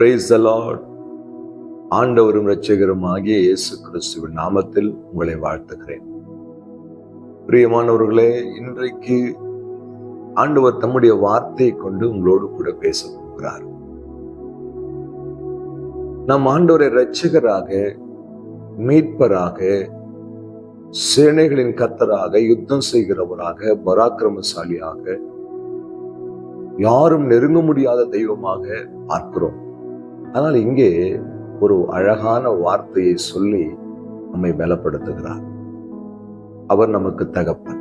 Price ஆண்டவரும் இரட்சகரும் ஆகிய இயேசு கிறிஸ்துவின் நாமத்தில் உங்களை வாழ்த்துகிறேன். பிரியமானவர்களே இன்றைக்கு ஆண்டவர் தம்முடைய வார்த்தையை கொண்டு உங்களோடு கூட பேச போகிறார். நம் ஆண்டவரை இரட்சகராக மீட்பராக சேனைகளின் கத்தராக யுத்தம் செய்கிறவராக பராக்கிரமசாலியாக யாரும் நெருங்க முடியாத தெய்வமாக பார்க்கிறோம். ஆனால் இங்கே ஒரு அழகான வார்த்தையை சொல்லி நம்மை பலப்படுத்துகிறார். அவர் நமக்கு தகப்பன்.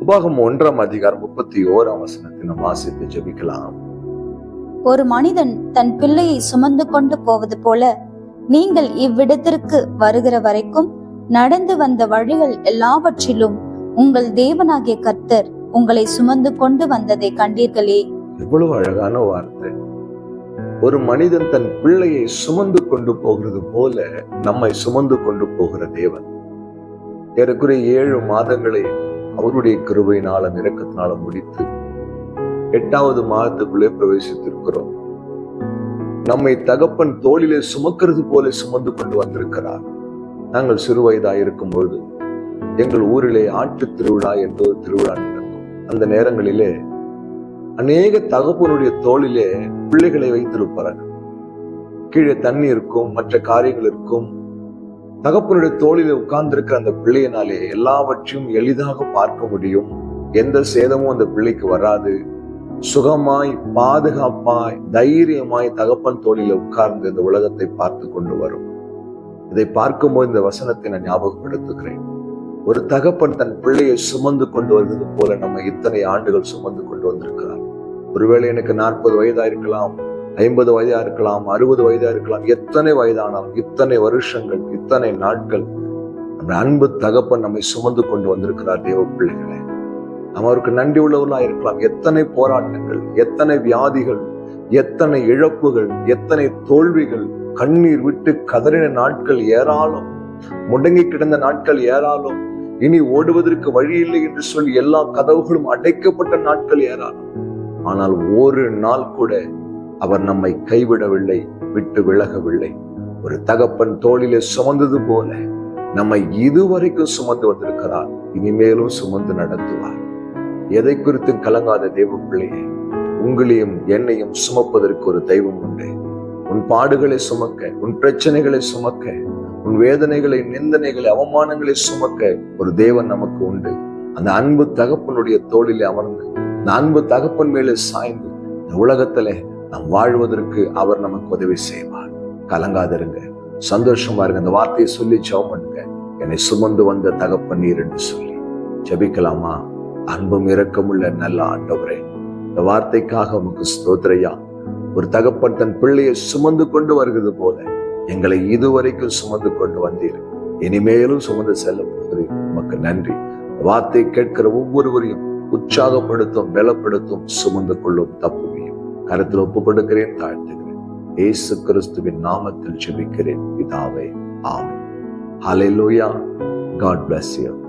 உபாகம் ஒன்றாம் அதிகாரம் முப்பத்தி ஓராம் வசனத்தை நாம் வாசித்து ஜெபிக்கலாம். ஒரு மனிதன் தன் பிள்ளையை சுமந்து கொண்டு போவது போல நீங்கள் இவ்விடத்திற்கு வருகிற வரைக்கும் நடந்து வந்த வழிகள் எல்லாவற்றிலும் உங்கள் தேவனாகிய கர்த்தர் உங்களை சுமந்து கொண்டு வந்ததை கண்டீர்களே. எவ்வளவு அழகான வார்த்தை. ஒரு மனிதன் தன் பிள்ளையை சுமந்து கொண்டு போகிறது போல நம்மை சுமந்து கொண்டு போகிற தேவன். ஏறக்குறைய ஏழு மாதங்களை அவருடைய கிருபையினாலும் இறக்கத்தினாலும் முடித்து எட்டாவது மாதத்துக்குள்ளே பிரவேசித்திருக்கிறோம். நம்மை தகப்பன் தோளிலே சுமக்கிறது போல சுமந்து கொண்டு வந்திருக்கிறார். நாங்கள் சிறுவயதாக இருக்கும் பொழுது எங்கள் ஊரிலே ஆட்டு திருவிழா என்ற ஒரு திருவிழா நடக்கும். அந்த நேரங்களிலே அநேக தகப்பனுடைய தோளிலே பிள்ளைகளை வைத்திருப்பார்கள். கீழே தண்ணி இருக்கும் மற்ற காரியங்கள் இருக்கும். தகப்பனுடைய தோளிலே உட்கார்ந்திருக்கிற அந்த பிள்ளையினாலே எல்லாவற்றையும் எளிதாக பார்க்க முடியும். எந்த சேதமும் அந்த பிள்ளைக்கு வராது. சுகமாய் பாதுகாப்பாய் தைரியமாய் தகப்பன் தோளில உட்கார்ந்து இந்த உலகத்தை பார்த்து கொண்டு வரும். இதை பார்க்கும்போது இந்த வசனத்தை நான் ஞாபகப்படுத்துகிறேன். ஒரு தகப்பன் தன் பிள்ளையை சுமந்து கொண்டு வருவது போல நம்ம இத்தனை ஆண்டுகள் சுமந்து கொண்டு வந்திருக்கிறார். ஒருவேளை எனக்கு நாற்பது வயதா இருக்கலாம் ஐம்பது வயதா இருக்கலாம் அறுபது வயதா இருக்கலாம் எத்தனை வயதானாலும் இத்தனை வருஷங்கள் இத்தனை நாட்கள் நம்ம அன்பு தகப்பன் நம்மை சுமந்து கொண்டு வந்திருக்கிறார் தேவ பிள்ளைகளை. நம்ம அவருக்கு நன்றி உள்ளவர்களா இருக்கலாம். எத்தனை போராட்டங்கள் எத்தனை வியாதிகள் எத்தனை இழப்புகள் எத்தனை தோல்விகள் கண்ணீர் விட்டு கதறின நாட்கள் ஏராளம் முடங்கி கிடந்த நாட்கள் ஏராளம் இனி ஓடுவதற்கு வழி இல்லை என்று சொல்லி எல்லா கதவுகளும் அடைக்கப்பட்ட நாட்கள் ஏராளம். ஆனால் ஒரு நாள் கூட அவர் நம்மை கைவிடவில்லை விட்டு விலகவில்லை. ஒரு தகப்பன் தோளிலே சுமந்தது போல நம்மை இதுவரைக்கும் சுமந்து வந்திருக்கிறார். இனிமேலும் சுமந்து நடத்துவார். எதை குறித்து கலங்காத தெய்வ பிள்ளையே உங்களையும் என்னையும் சுமப்பதற்கு ஒரு தெய்வம் உண்டு. உன் பாடுகளை சுமக்க உன் பிரச்சனைகளை சுமக்க உன் வேதனைகளை நிந்தனைகளை அவமானங்களை சுமக்க ஒரு தேவன் நமக்கு உண்டு. அந்த அன்பு தகப்பனுடைய தோளிலே அமர்ந்து அந்த அன்பு தகப்பன் மேலே சாய்ந்து இந்த உலகத்துல நாம் வாழ்வதற்கு அவர் நமக்கு உதவி செய்வார். கலங்காதிருங்க. சந்தோஷமா இருங்க. அந்த வார்த்தையை சொல்லி ஜெபம் பண்ணுங்க. என்னை சுமந்து வந்த தகப்பன் நீர் என்று சொல்லி. ஜபிக்கலாமா? அன்பும் இரக்கமுள்ள நல்ல ஆண்டவரே இந்த வார்த்தைக்காக உமக்கு ஸ்தோத்திரையா. ஒரு தகப்பன் தன் பிள்ளையை சுமந்து கொண்டு வருகிறது போல எங்களை இதுவரைக்கும் சுமந்து கொண்டு வந்தீர். இனிமேலும் சுமந்து செல்ல போகிறீர் உமக்கு நன்றி. வார்த்தை கேட்கிற ஒவ்வொருவரையும் உற்சாகப்படுத்தும் பலப்படுத்தும் சுமந்து கொள்ளும் தப்புமையும் கருத்தில் ஒப்பு கொடுக்கிறேன் தாழ்த்துகிறேன். ஏசு கிறிஸ்துவின் நாமத்தில் ஜெபிக்கிறேன் பிதாவே ஆமென். ஹalleluya காட் பிளஸ் யூ